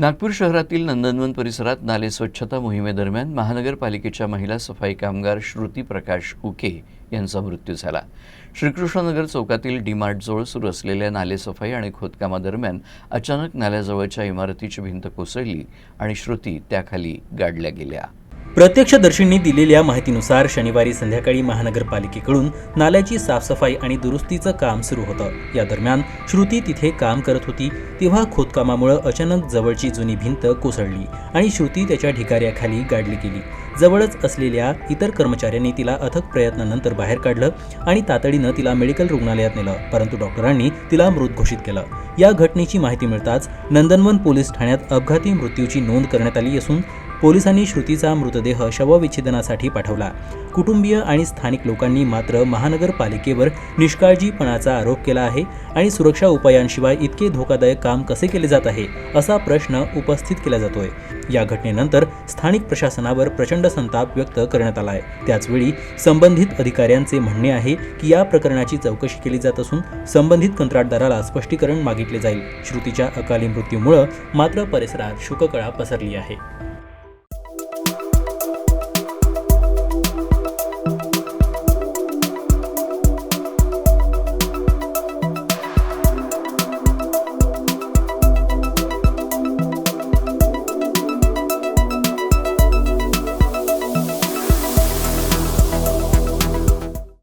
नागपूर शहरातील नंदनवन परिसरात नाले स्वच्छता मोहिमेदरम्यान महानगरपालिकेच्या महिला सफाई कामगार श्रुती प्रकाश उके यांचा मृत्यू झाला. श्रीकृष्णनगर चौकातील डीमार्टजवळ सुरू असलेल्या नालेसफाई आणि खोदकामादरम्यान अचानक नाल्याजवळच्या इमारतीची भिंत कोसळली आणि श्रुती त्याखाली गाडल्या गेल्या. प्रत्यक्षदर्शींनी दिलेल्या माहितीनुसार शनिवारी संध्याकाळी महानगरपालिकेकडून नाल्याची साफसफाई आणि दुरुस्तीचं काम सुरू होतं. या दरम्यान श्रुती तिथे काम करत होती तेव्हा खोदकामामुळे अचानक जवळची जुनी भिंत कोसळली आणि श्रुती त्याच्या ढिगाऱ्याखाली गाडली गेली. जवळच असलेल्या इतर कर्मचाऱ्यांनी तिला अथक प्रयत्नानंतर बाहेर काढलं आणि तातडीनं तिला मेडिकल रुग्णालयात नेलं परंतु डॉक्टरांनी तिला मृत घोषित केलं. या घटनेची माहिती मिळताच नंदनवन पोलीस ठाण्यात अपघाती मृत्यूची नोंद करण्यात आली असून पोलिसांनी श्रुतीचा मृतदेह शवविच्छेदनासाठी पाठवला. कुटुंबीय आणि स्थानिक लोकांनी मात्र महानगरपालिकेवर निष्काळजीपणाचा आरोप केला आहे आणि सुरक्षा उपायांशिवाय इतके धोकादायक काम कसे केले जात आहे असा प्रश्न उपस्थित केला जातोय. या घटनेनंतर स्थानिक प्रशासनावर प्रचंड संताप व्यक्त करण्यात आला आहे त्याचवेळी संबंधित अधिकाऱ्यांचे म्हणणे आहे की या प्रकरणाची चौकशी केली जात असून संबंधित कंत्राटदाराला स्पष्टीकरण मागितले जाईल. श्रुतीच्या अकाली मृत्यूमुळं मात्र परिसरात शोककळा पसरली आहे.